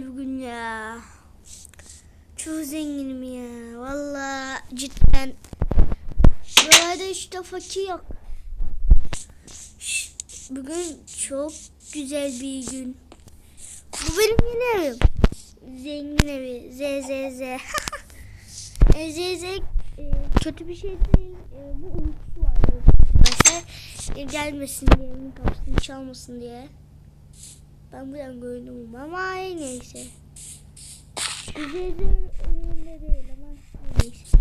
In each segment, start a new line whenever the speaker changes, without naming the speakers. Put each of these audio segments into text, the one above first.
güzel bir gün ya. Çok zenginim ya. Valla cidden. Böyle işte fakir yok. Bugün çok güzel bir gün. Bu benim yeni evim. Zengin evi. Z Z Z. E, Z Z e, kötü bir şey değil. E, bu uykusu var. Arkadaşlar gelmesin diye, kapısını çalmasın diye. Ben buradan gördüm ama ay neyse. Üzeri önünde değil ama neyse.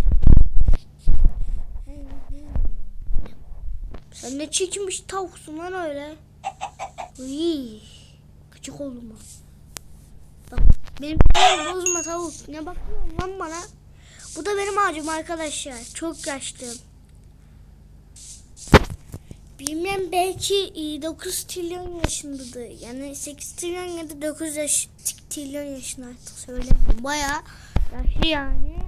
Sen ne çekmiş tavuksun lan öyle. Uy, küçük oldum ben. Bak benim bozma tavuk. Ne bakıyorsun lan bana? Bu da benim ağacım arkadaşlar. Çok yaşlı. Bilmem belki e, 9 trilyon yaşındadır. Yani 8 trilyon ya da 9 yaş, trilyon yaşında artık söylemiyorum. Baya yaşlı yani.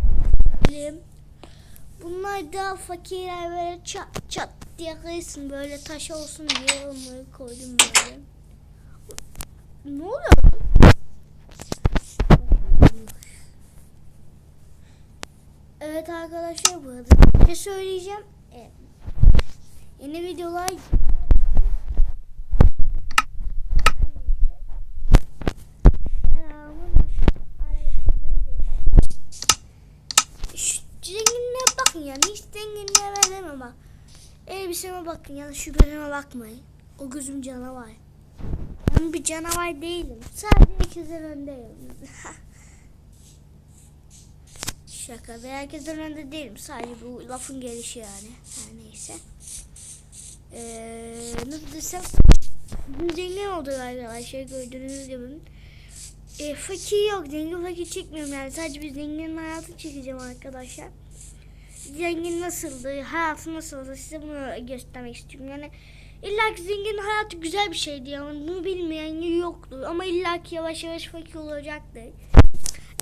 Bunlar da fakirler böyle çat çat diye kıysın böyle taş olsun diye onları koydum böyle. Ne oluyor? Evet arkadaşlar burada bir şey söyleyeceğim. Evet. Yeni videolar zenginliğe bakın yani hiç zenginliğe veremem bak. Elbiseme bakın ya da şu gözüme bakmayın. O gözüm canavar. Ben bir canavar değilim. Sadece herkesten öndeyim. Şaka ve herkesten önde değilim. Sadece bu lafın gelişi yani. Her neyse. Ee, nasıl desem zengin olduk arkadaşlar gördüğünüz gibi. E, fakir yok. Zengin fakir çekmiyorum yani. Sadece bir zenginin hayatı çekeceğim arkadaşlar. Zengin nasıldı, hayatı nasıldı size bunu göstermek istiyorum. Yani illa ki zengin hayatı güzel bir şeydi yani bunu bilmeyen yoktu. Ama illa ki yavaş yavaş fakir olacaktı.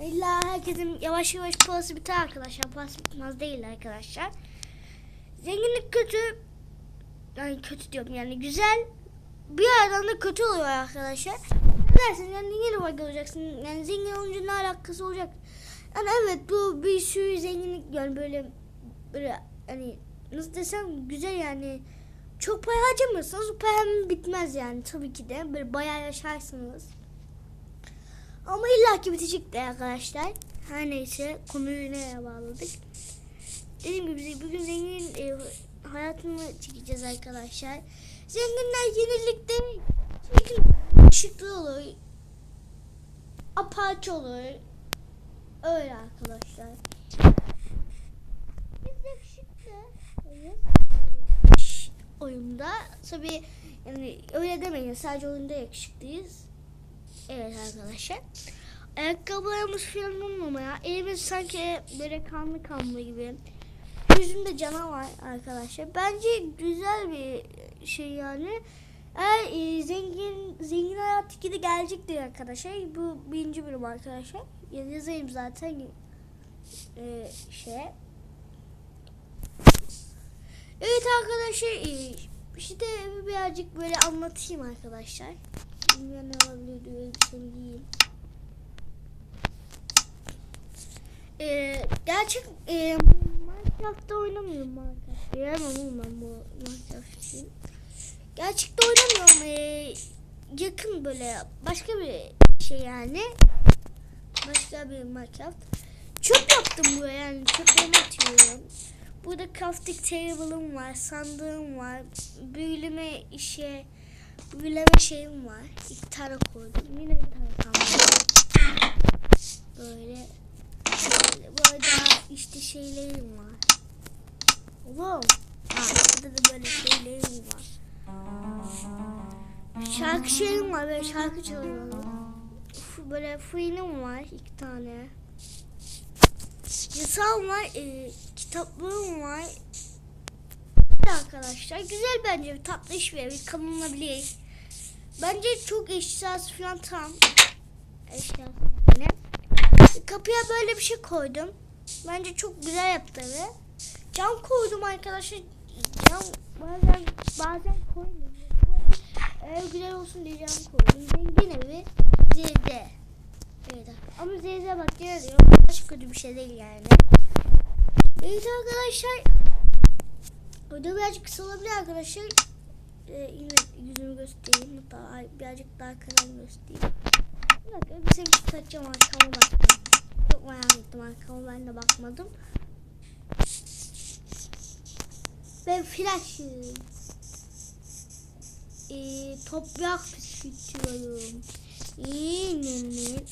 İlla herkesin yavaş yavaş parası biter arkadaşlar. Parası bitmez değil arkadaşlar. Zenginlik kötü. Yani kötü diyorum yani güzel. Bir yerden de kötü oluyor arkadaşlar. Dersin yani yine bak olacaksın. Yani zengin olunca ne alakası olacak? Yani evet bu bir sürü zenginlik yani böyle böyle hani nasıl desem güzel yani. Çok para harcamıyorsanız o para bitmez yani tabii ki de. Böyle bayağı yaşarsınız. Ama illaki bitecek de arkadaşlar. Her neyse konuyu nereye bağladık? Dediğim gibi bugün zengin e, hayatını çekeceğiz arkadaşlar. Zenginler yenilikte çekin ışıklı olur. Apaçı olur. Öyle arkadaşlar. Biz yakışıklı. Evet. Oyunda tabi yani öyle demeyin sadece oyunda yakışıklıyız. Evet arkadaşlar. Ayakkabılarımız falan olmamaya. Elimiz sanki böyle kanlı kanlı gibi. Yüzümde canavar arkadaşlar. Bence güzel bir şey yani. Eğer e, zengin zengin hayat 2'de gelecektir arkadaşlar. Bu birinci bölüm arkadaşlar. Ya yazayım zaten e, şeye. Evet arkadaşlar e, işte birazcık böyle anlatayım arkadaşlar. Bilmeyen ne olabilir diyor elbisemi giyeyim. Ee, gerçek e, Minecraft'ta oynamıyorum Minecraft. Bilemem oğlum ben bu Minecraft için. Gerçekte oynamıyorum. Ee, yakın böyle başka bir şey yani. Başka bir Minecraft. Çöp yaptım buraya yani çöplerimi atıyorum. Burada crafting table'ım var, sandığım var, büyüleme işe, büyüleme şeyim var. İki tane koydum. Yine bir tane kaldı. Böyle. böyle. İşte şeylerim var. Oğlum. Ha, burada da böyle şeylerim var. Şarkı şeyim var. Böyle şarkı çalıyorum. Böyle fırınım var. iki tane. Yasağım var. E, kitaplığım var. Arkadaşlar güzel bence tatlı iş ve bir kalınabilir. Bence çok eşyası falan tam. Eşyası. Kapıya böyle bir şey koydum. Bence çok güzel yaptı evi. Cam koydum arkadaşlar. Cam bazen bazen koymuyorum. Ev, güzel olsun diye cam koydum. Zengin evi zirde. Evet. Ama Zeyze bak gene diyor. Hiç kötü bir şey değil yani. Evet arkadaşlar. Video birazcık kısa olabilir arkadaşlar. Ee, yine yüzümü göstereyim. Hatta birazcık daha kanal göstereyim. Bir dakika elbisemi çıkartacağım arkama baktım. Çok merak ettim arkama ben de bakmadım. Ben flash'ım. Ee, toprak püskürtüyorum. İğnenin.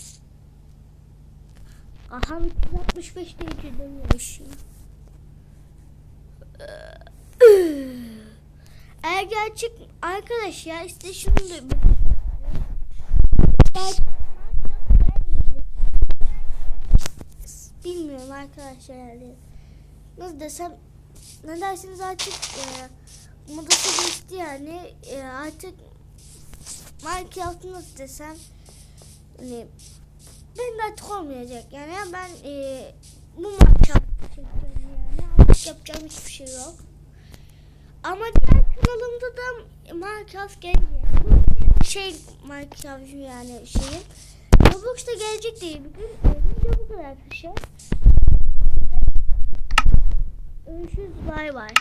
Aha 365 derece dönüyormuş. Eğer gerçek arkadaşlar işte şunu da Bilmiyorum arkadaşlar yani. Nasıl desem ne dersiniz artık e, modası geçti yani e, artık Minecraft'ı nasıl desem hani ben de artık olmayacak yani ben e, bu Minecraft çekeceğim yani artık yapacağım hiçbir şey yok. Ama diğer kanalımda da Minecraft gelecek. Şey Minecraft yani şeyin. Roblox da gelecek diye bir gün. E, bu kadar arkadaşlar. Görüşürüz bay bay.